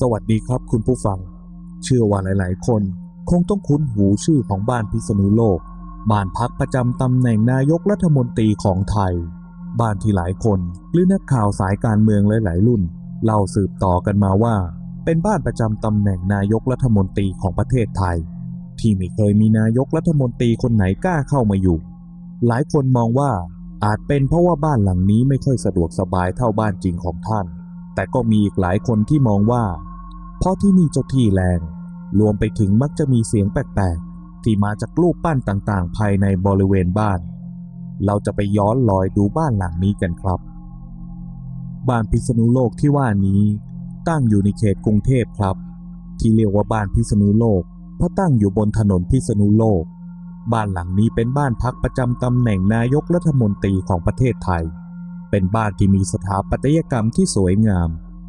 สวัสดีครับคุณผู้ฟัง เชื่อว่าหลาย ๆ คนคงต้องคุ้นหูชื่อของบ้านพิษณุโลก บ้านพักประจำตำแหน่งนายกรัฐมนตรีของไทย บ้านที่หลายคนหรือนักข่าวสายการเมืองหลาย ๆ รุ่นเล่าสืบต่อกันมาว่า เป็นบ้านประจำตำแหน่งนายกรัฐมนตรีของประเทศไทย ที่ไม่เคยมีนายกรัฐมนตรีคนไหนกล้าเข้ามาอยู่ หลายคนมองว่าอาจเป็นเพราะว่าบ้านหลังนี้ไม่ค่อยสะดวกสบายเท่าบ้านจริงของท่าน แต่ก็มีอีกหลายคนที่มองว่า เพราะที่นี่เจ้าที่แรง รวมไปถึงมักจะมีเสียงแปลกๆ ที่มาจากรูปปั้นต่างๆ ภายในบริเวณบ้าน เราจะไปย้อนลอยดูบ้านหลังนี้กันครับ บ้านพิษณุโลกที่ว่านี้ ตั้งอยู่ในเขตกรุงเทพครับ ที่เรียกว่าบ้านพิษณุโลก เพราะตั้งอยู่บนถนนพิษณุโลก บ้านหลังนี้เป็นบ้านพักประจำตำแหน่งนายกรัฐมนตรีของประเทศไทย เป็นบ้านที่มีสถาปัตยกรรมที่สวยงาม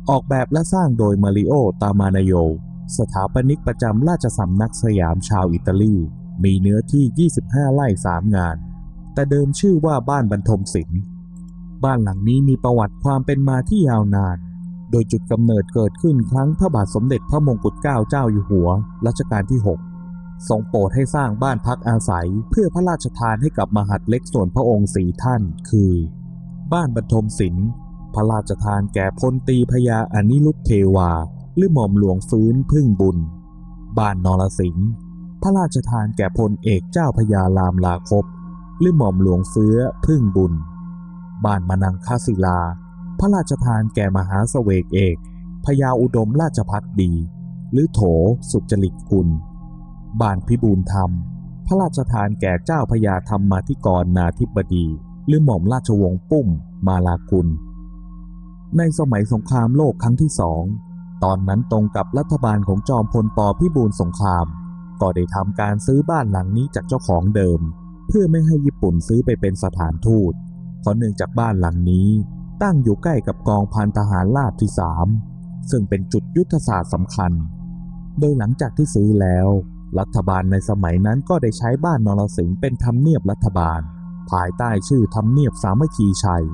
ออกแบบและสร้างโดยมาริโอ ตามานโย สถาปนิกประจำราชสำนักสยามชาวอิตาลี มีเนื้อที่ 25 ไร่ 3 งาน แต่เดิมชื่อว่าบ้านบรรทมศิลป์ บ้านหลังนี้มีประวัติความเป็นมาที่ยาวนาน โดยจุดกำเนิดเกิดขึ้นครั้งพระบาทสมเด็จพระมงกุฎเกล้าเจ้าอยู่หัว รัชกาลที่ 6ทรงโปรดให้สร้างบ้านพักอาศัย เพื่อพระราชทานให้กับมหัดเล็กส่วนพระองค์สีท่าน คือ บ้านบรรทมศิลป์พระราชทานแก่พลตีพญาอนิรุตเทวา หรือหม่อมหลวงฟื้นพึ่งบุญ บ้านนรสิงห์พระราชทานแก่พลเอกเจ้าพญารามลาคบ หรือหม่อมหลวงเฟื้อพึ่งบุญ บ้านมนังคศิลา พระราชทานแก่มหาเสวกเอกพญาอุดมราชพักดี หรือโถสุจริตกุลบ้านพิบูลธรรม พระราชทานแก่เจ้าพญาธรรมาธิกรนาธิบดี หรือหม่อมราชวงศ์ปุ้มมาลากุล ในสมัยสงครามโลกครั้งที่สอง ตอนนั้นตรงกับรัฐบาลของจอมพลปพิบูลสงคราม ก็ได้ทำการซื้อบ้านหลังนี้จากเจ้าของเดิม เพื่อไม่ให้ญี่ปุ่นซื้อไปเป็นสถานทูต เพราะเนื่องจากบ้านหลังนี้ตั้งอยู่ใกล้กับกองพันทหารราบที่สามซึ่งเป็นจุดยุทธศาสตร์สำคัญ โดยหลังจากที่ซื้อแล้ว รัฐบาลในสมัยนั้นก็ได้ใช้บ้านนรสิงห์เป็นทำเนียบรัฐบาล ภายใต้ชื่อทำเนียบสามัคคีชัย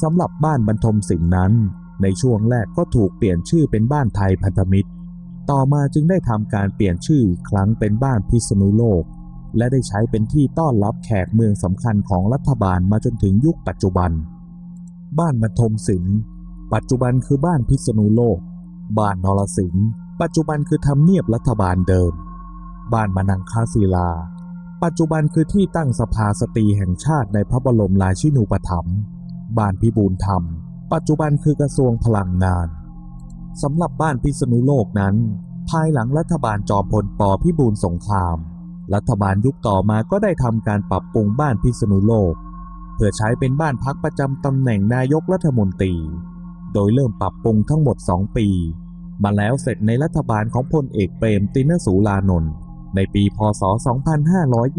สำหรับบ้านบรรทมสิงนั้น ในช่วงแรกก็ถูกเปลี่ยนชื่อเป็นบ้านไทยพันธมิตร ต่อมาจึงได้ทำการเปลี่ยนชื่อครั้งเป็นบ้านพิษณุโลก และได้ใช้เป็นที่ต้อนรับแขกเมืองสำคัญของรัฐบาลมาจนถึงยุคปัจจุบัน บ้านบรรทมสิงปัจจุบันคือบ้านพิษณุโลก บ้านนรสิงห์ปัจจุบันคือทำเนียบรัฐบาลเดิม บ้านมนังคาศิลา ปัจจุบันคือที่ตั้งสภาสตรีแห่งชาติในพระบรมราชินูปถัมภ์บ้านพิบูลธรรม ปัจจุบันคือกระทรวงพลังงานสำหรับบ้านพิษณุโลกนั้น ภายหลังรัฐบาลจอมพลปพิบูลสงคราม รัฐบาลยุคต่อมาก็ได้ทำการปรับปรุงบ้านพิษณุโลก เพื่อใช้เป็นบ้านพักประจำตำแหน่งนายกรัฐมนตรี โดยเริ่มปรับปรุงทั้งหมด 2 ปี มาแล้วเสร็จในรัฐบาลของพลเอกเปรมตินสูรานนท์ ในปีพศ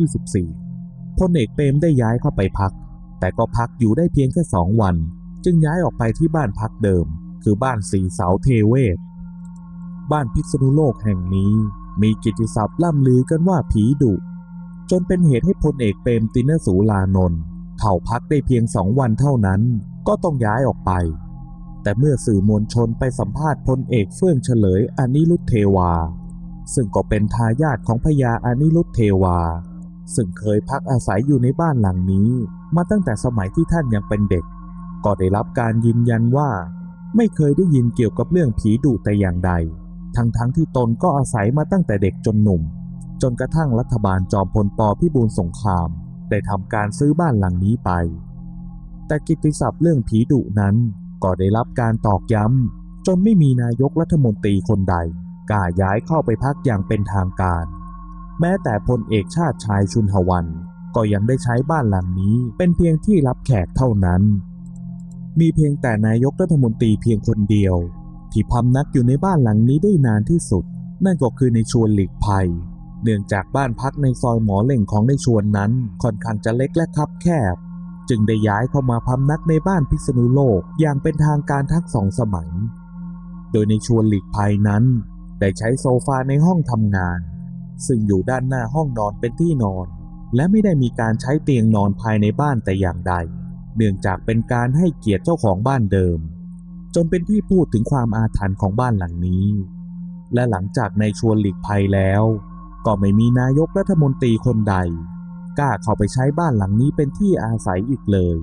2524 พลเอกเปรมได้ย้ายเข้าไปพัก แต่ก็พักอยู่ได้เพียงแค่สองวัน จึงย้ายออกไปที่บ้านพักเดิม คือบ้านสีเสาเทเวศ บ้านพิษณุโลกแห่งนี้มีกิติศัพท์ล่ำลือกันว่าผีดุ จนเป็นเหตุให้พลเอกเปรมตินสูรานนท์เข้าพักได้เพียงสองวันเท่านั้นก็ต้องย้ายออกไป แต่เมื่อสื่อมวลชนไปสัมภาษณ์พลเอกเฟื่องเฉลยอนิรุตเทวา ซึ่งก็เป็นทายาทของพญาอนิรุตเทวา ซึ่งเคยพักอาศัยอยู่ในบ้านหลังนี้ มาตั้งแต่สมัยที่ท่านยังเป็นเด็ก ก็ได้รับการยืนยันว่า ไม่เคยได้ยินเกี่ยวกับเรื่องผีดุแต่อย่างใด ทั้งๆทที่ตนก็อาศัยมาตั้งแต่เด็กจนหนุ่ม จนกระทั่งรัฐบาลจอมพลปพิบูลสงคราม ได้ทำการซื้อบ้านหลังนี้ไป แต่กิตติศัพท์เรื่องผีดุนั้นก็ได้รับการตอกย้ำจนไม่มีนายกรัฐมนตรีคนใด กล้าย้ายเข้าไปพักอย่างเป็นทางการ แม้แต่พลเอกชาติชายชุนหวัน ก็ยังได้ใช้บ้านหลังนี้เป็นเพียงที่รับแขกเท่านั้น มีเพียงแต่นายกรัฐมนตรีเพียงคนเดียว ที่พำนักอยู่ในบ้านหลังนี้ได้นานที่สุด นั่นก็คือในชวนหลีกภัย เนื่องจากบ้านพักในซอยหมอเหล่งของในชวนนั้นค่อนข้างจะเล็กและคับแคบ จึงได้ย้ายเข้ามาพำนักในบ้านพิษณุโลกอย่างเป็นทางการทักสองสมัยโดยในชวนหลีกภัยนั้น ได้ใช้โซฟาในห้องทำงาน ซึ่งอยู่ด้านหน้าห้องนอนเป็นที่นอน และไม่ได้มีการใช้เตียงนอนภายในบ้านแต่อย่างใด เนื่องจากเป็นการให้เกียรติเจ้าของบ้านเดิม จนเป็นที่พูดถึงความอาถรรพ์ของบ้านหลังนี้ และหลังจากในชวนหลีกภัยแล้ว ก็ไม่มีนายกรัฐมนตรีคนใดกล้าเข้าไปใช้บ้านหลังนี้เป็นที่อาศัยอีกเลย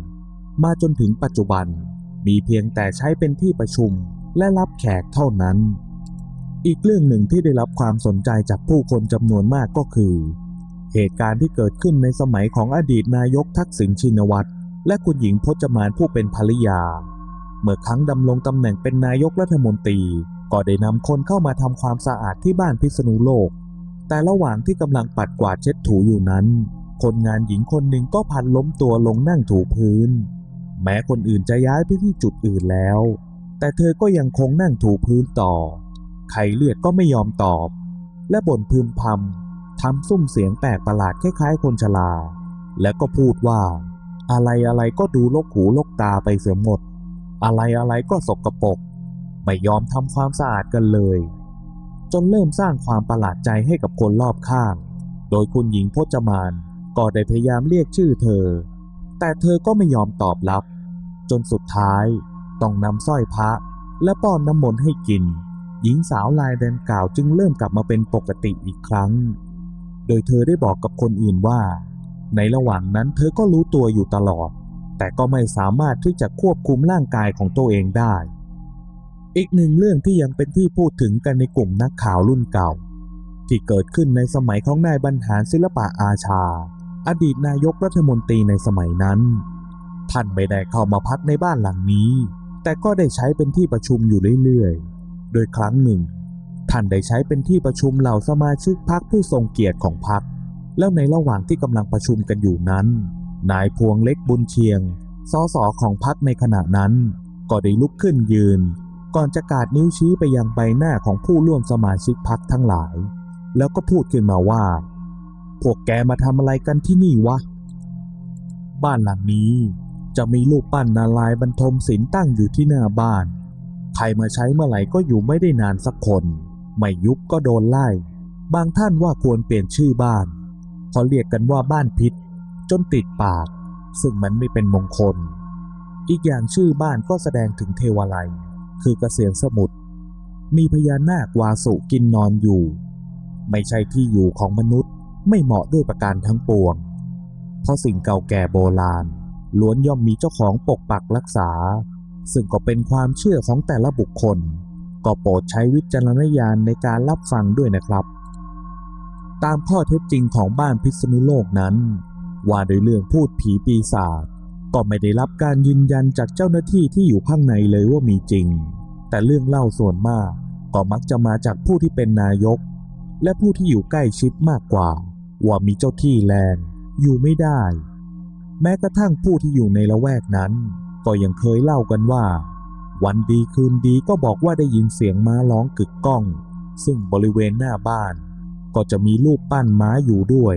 มาจนถึงปัจจุบันมีเพียงแต่ใช้เป็นที่ประชุมและรับแขกเท่านั้น อีกเรื่องหนึ่งที่ได้รับความสนใจจากผู้คนจำนวนมากก็คือ เหตุการณ์ที่เกิดขึ้นในสมัยของอดีตนายกทักษิณชินวัตรและคุณหญิงพจมานผู้เป็นภรรยา เมื่อครั้งดำรงตำแหน่งเป็นนายกรัฐมนตรี ก็ได้นำคนเข้ามาทำความสะอาดที่บ้านพิษณุโลก แต่ระหว่างที่กำลังปัดกวาดเช็ดถูอยู่นั้น คนงานหญิงคนหนึ่งก็พันล้มตัวลงนั่งถูพื้น แม้คนอื่นจะย้ายไปที่จุดอื่นแล้ว แต่เธอก็ยังคงนั่งถูพื้นต่อ ไข่เลือดก็ไม่ยอมตอบ และบ่นพึมพำทำซุ้มเสียงแปลกประหลาดคล้ายๆคนชราแล้วก็พูดว่า อะไรอะไรก็ดูลกหูลกตาไปเสียหมด อะไรอะไรก็สกปรกไม่ยอมทำความสะอาดกันเลย จนเริ่มสร้างความประหลาดใจให้กับคนรอบข้าง โดยคุณหญิงพจมานก็ได้พยายามเรียกชื่อเธอ แต่เธอก็ไม่ยอมตอบรับ จนสุดท้ายต้องนำสร้อยพระและป้อนน้ำมนต์ให้กิน หญิงสาวลายดังกล่าวจึงเริ่มกลับมาเป็นปกติอีกครั้ง โดยเธอได้บอกกับคนอื่นว่า ในระหว่างนั้นเธอก็รู้ตัวอยู่ตลอด แต่ก็ไม่สามารถที่จะควบคุมร่างกายของตัวเองได้ อีกหนึ่งเรื่องที่ยังเป็นที่พูดถึงกันในกลุ่มนักข่าวรุ่นเก่า ที่เกิดขึ้นในสมัยของนายบรรหารศิลปะอาชา อดีตนายกรัฐมนตรีในสมัยนั้นท่านไม่ได้เข้ามาพักในบ้านหลังนี้ แต่ก็ได้ใช้เป็นที่ประชุมอยู่เรื่อยๆ โดยครั้งหนึ่ง ท่านได้ใช้เป็นที่ประชุมเหล่าสมาชิกพรรคผู้ทรงเกียรติของพรรคแล้วในระหว่างที่กำลังประชุมกันอยู่นั้น นายพวงเล็กบุญเชียงสสของพรรคในขณะนั้น ก็ได้ลุกขึ้นยืน ก่อนจะกาดนิ้วชี้ไปยังใบหน้าของผู้ร่วมสมาชิกพรรคทั้งหลาย แล้วก็พูดขึ้นมาว่า พวกแกมาทำอะไรกันที่นี่วะ บ้านหลังนี้จะมีรูปปั้นนารายบรรทมศิลป์ตั้งอยู่ที่หน้าบ้าน ใครมาใช้เมื่อไหร่ก็อยู่ไม่ได้นานสักคน ไม่ยุบก็โดนไล่ บางท่านว่าควรเปลี่ยนชื่อบ้านเพราะเรียกกันว่าบ้านพิษ จนติดปาก ซึ่งมันไม่เป็นมงคล อีกอย่างชื่อบ้านก็แสดงถึงเทวาลัยคือเกษียณสมุทรมีพญานาควาสุกินนอนอยู่ ไม่ใช่ที่อยู่ของมนุษย์ไม่เหมาะด้วยประการทั้งปวง เพราะสิ่งเก่าแก่โบราณล้วนย่อมมีเจ้าของปกปักรักษา ซึ่งก็เป็นความเชื่อของแต่ละบุคคล ก็โปรดใช้วิจารณญาณในการรับฟังด้วยนะครับ ตามข้อเท็จจริงของบ้านพิษณุโลกนั้น ว่าโดยเรื่องพูดผีปีศาจก็ไม่ได้รับการยืนยันจากเจ้าหน้าที่ที่อยู่ข้างในเลยว่ามีจริง แต่เรื่องเล่าส่วนมากก็มักจะมาจากผู้ที่เป็นนายก และผู้ที่อยู่ใกล้ชิดมากกว่า ว่ามีเจ้าที่แรงอยู่ไม่ได้ แม้กระทั่งผู้ที่อยู่ในละแวกนั้น ก็ยังเคยเล่ากันว่า วันดีคืนดีก็บอกว่าได้ยินเสียงม้าร้องกึกก้อง ซึ่งบริเวณหน้าบ้าน ก็จะมีรูปปั้นม้าอยู่ด้วย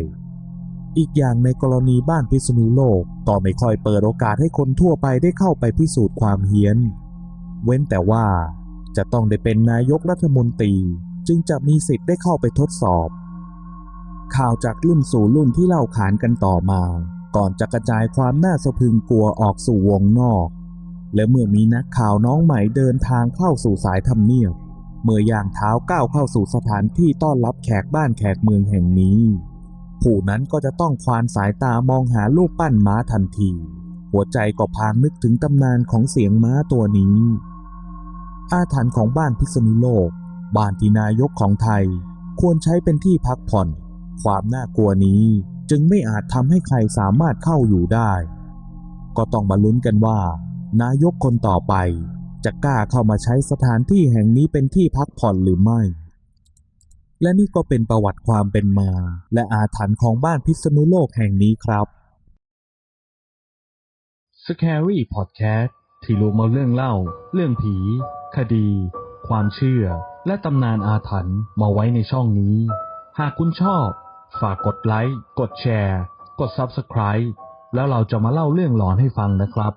อีกอย่างในกรณีบ้านพิษณุโลกก็ไม่ค่อยเปิดโอกาสให้คนทั่วไปได้เข้าไปพิสูจน์ความเฮี้ยน เว้นแต่ว่าจะต้องได้เป็นนายกรัฐมนตรีจึงจะมีสิทธิ์ได้เข้าไปทดสอบ ข่าวจากรุ่นสู่รุ่นที่เล่าขานกันต่อมา ก่อนจะกระจายความน่าสะพึงกลัวออกสู่วงนอก และเมื่อมีนักข่าวน้องใหม่เดินทางเข้าสู่สายทำเนียบ เมื่อย่างเท้าก้าวเข้าสู่สถานที่ต้อนรับแขกบ้านแขกเมืองแห่งนี้ ผู้นั้นก็จะต้องควานสายตามองหารูปปั้นม้าทันที หัวใจก็พางนึกถึงตำนานของเสียงม้าตัวนี้ อาถรรพ์ของบ้านพิษณุโลก บ้านที่นายกของไทย ควรใช้เป็นที่พักผ่อน ความน่ากลัวนี้ จึงไม่อาจทำให้ใครสามารถเข้าอยู่ได้ ก็ต้องมาลุ้นกันว่า นายกคนต่อไป จะกล้าเข้ามาใช้สถานที่แห่งนี้เป็นที่พักผ่อนหรือไม่ และนี่ก็เป็นประวัติความเป็นมา และอาถรรพ์ของบ้านพิษณุโลกแห่งนี้ครับ Scary Podcast ที่รวมเอาเรื่องเล่า เรื่องผี คดี ความเชื่อ และตำนานอาถรรพ์มาไว้ในช่องนี้ หากคุณชอบ ฝากกดไลค์ กดแชร์ กด Subscribe แล้วเราจะมาเล่าเรื่องหลอนให้ฟังนะครับ